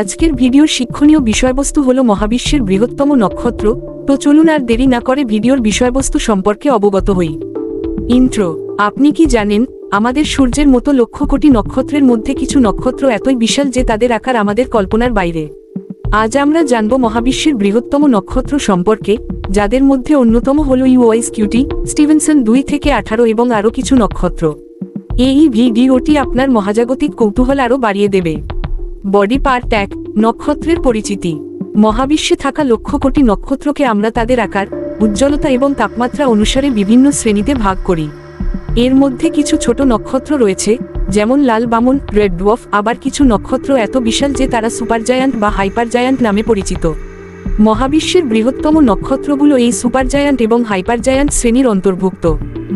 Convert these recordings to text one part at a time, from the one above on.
আজকের ভিডিওর শিক্ষণীয় বিষয়বস্তু হল মহাবিশ্বের বৃহত্তম নক্ষত্র, তো চলুন আর দেরি না করে ভিডিওর বিষয়বস্তু সম্পর্কে অবগত হই। ইন্ট্রো, আপনি কি জানেন, আমাদের সূর্যের মতো লক্ষ কোটি নক্ষত্রের মধ্যে কিছু নক্ষত্র এতই বিশাল যে তাদের আকার আমাদের কল্পনার বাইরে। আজ আমরা জানব মহাবিশ্বের বৃহত্তম নক্ষত্র সম্পর্কে, যাদের মধ্যে অন্যতম হল ইউওয়াইস কিউটি স্টিভেনসন দুই থেকে আঠারো এবং আরও কিছু নক্ষত্র। এই ভিডিওটি আপনার মহাজাগতিক কৌতূহল আরও বাড়িয়ে দেবে। বডি পার্ট এক, নক্ষত্রের পরিচিতি। মহাবিশ্বে থাকা লক্ষ কোটি নক্ষত্রকে আমরা তাদের আকার, উজ্জ্বলতা এবং তাপমাত্রা অনুসারে বিভিন্ন শ্রেণীতে ভাগ করি। এর মধ্যে কিছু ছোট নক্ষত্র রয়েছে, যেমন লাল বামন, রেড ডুয়ফ আবার কিছু নক্ষত্র এত বিশাল যে তারা সুপারজায়ান্ট বা হাইপার জায়ান্ট নামে পরিচিত। মহাবিশ্বের বৃহত্তম নক্ষত্রগুলো এই সুপারজায়ান্ট এবং হাইপার জায়ান্ট শ্রেণির অন্তর্ভুক্ত।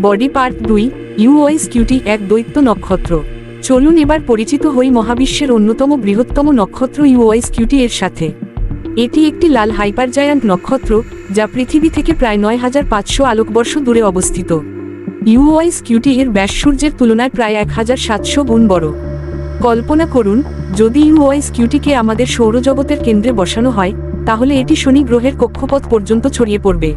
বডি পার্ট দুই ইউওয়াইস কিউটি এক দৈত্য নক্ষত্র। চলুন এবার পরিচিত হই মহাবিশ্বের অন্যতম বৃহত্তম নক্ষত্র ইউওয়াইস কিউটি এর সাথে। এটি একটি লাল হাইপার জায়ান্ট নক্ষত্র, যা পৃথিবী থেকে প্রায় নয় হাজার পাঁচশো আলোকবর্ষ দূরে অবস্থিত। ইউওয়াইস কিউটি এর ব্যাস সূর্যের তুলনায় প্রায় এক হাজার সাতশো গুণ বড়। কল্পনা করুন, যদি ইউওয়াইস কিউটিকে আমাদের সৌরজগতের কেন্দ্রে বসানো হয়, তাহলে এটি শনি গ্রহের কক্ষপথ পর্যন্ত ছড়িয়ে পড়বে।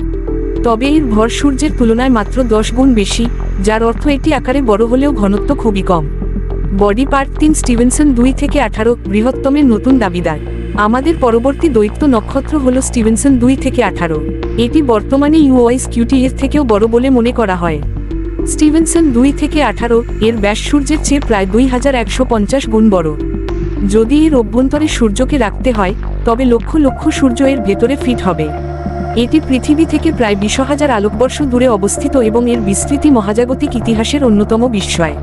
তবে এর ভর সূর্যের তুলনায় মাত্র দশ গুণ বেশি, যার অর্থ এটি আকারে বড় হলেও ঘনত্ব খুবই কম। বডি পার্ট তিন স্টিভেনসন দুই থেকে আঠারো বৃহত্তমের নতুন দাবিদার। আমাদের পরবর্তী দৈত্য নক্ষত্র হল স্টিভেনসন দুই থেকে আঠারো। এটি বর্তমানে ইউওয়াইস কিউটি এর থেকেও বড় বলে মনে করা হয়। স্টিভেনসন দুই থেকে আঠারো, এর ব্যাস সূর্যের চেয়ে প্রায় দুই হাজার একশো পঞ্চাশ গুণ বড়। যদি এর অভ্যন্তরে সূর্যকে রাখতে হয়, তবে লক্ষ লক্ষ সূর্য এর ভেতরে ফিট হবে। এটি পৃথিবী থেকে প্রায় বিশ হাজার আলোকবর্ষ দূরে অবস্থিত এবং এর বিস্তৃতি মহাজাগতিক ইতিহাসের অন্যতম বিস্ময়।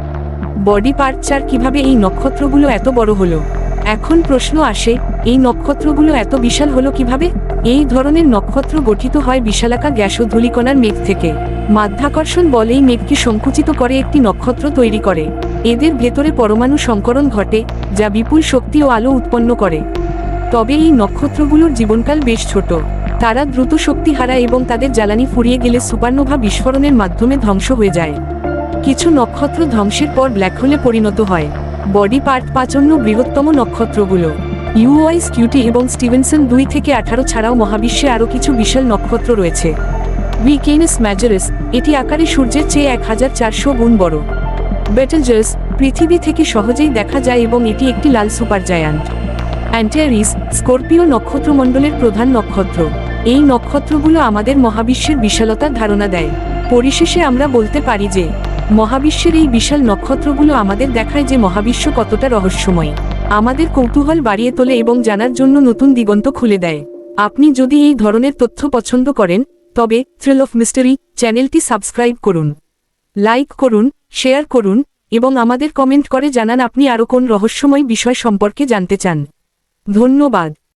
বডি পার্ট চার কীভাবে এই নক্ষত্রগুলো এত বড় হলো? এখন প্রশ্ন আসে, এই নক্ষত্রগুলো এত বিশাল হলো কীভাবে? এই ধরনের নক্ষত্র গঠিত হয় বিশালাকা গ্যাস ও ধূলিকণার মেঘ থেকে। মাধ্যাকর্ষণ বল এই মেঘকে সংকুচিত করে একটি নক্ষত্র তৈরি করে। এদের ভেতরে পরমাণু সংকরণ ঘটে, যা বিপুল শক্তি ও আলো উৎপন্ন করে। তবে এই নক্ষত্রগুলোর জীবনকাল বেশ ছোট। তারা দ্রুত শক্তি হারায় এবং তাদের জ্বালানি ফুরিয়ে গেলে সুপারনোভা বিস্ফোরণের মাধ্যমে ধ্বংস হয়ে যায়। কিছু নক্ষত্র ধ্বংসের পর ব্ল্যাক হোলে পরিণত হয়। বডি পার্ট পাচন্য বৃহত্তম নক্ষত্রগুলো। ইউওয়াইস, কিউটি এবং স্টিভেনসন দুই থেকে আঠারো ছাড়াও মহাবিশ্বে আরও কিছু বিশাল নক্ষত্র রয়েছে। উইকেনেস ম্যাজারেস, এটি আকারে সূর্যের চেয়ে এক হাজার চারশো গুণ বড়। বেটেলজার্স পৃথিবী থেকে সহজেই দেখা যায় এবং এটি একটি লাল সুপার জায়ান্ট। অ্যান্টিয়ারিস, স্করপিও নক্ষত্রমণ্ডলের প্রধান নক্ষত্র। এই নক্ষত্রগুলো আমাদের মহাবিশ্বের বিশালতার ধারণা দেয়। পরিশেষে আমরা বলতে পারি যে মহাবিশ্বের এই বিশাল নক্ষত্রগুলো আমাদের দেখায় যে মহাবিশ্ব কতটা রহস্যময়। আমাদের কৌতূহল বাড়িয়ে তোলে এবং জানার জন্য নতুন দিগন্ত খুলে দেয়। আপনি যদি এই ধরনের তথ্য পছন্দ করেন, তবে থ্রিল অফ মিস্টারি চ্যানেলটি সাবস্ক্রাইব করুন। লাইক করুন, শেয়ার করুন, এবং আমাদের কমেন্ট করে জানান আপনি আরও কোন রহস্যময় বিষয় সম্পর্কে জানতে চান। ধন্যবাদ।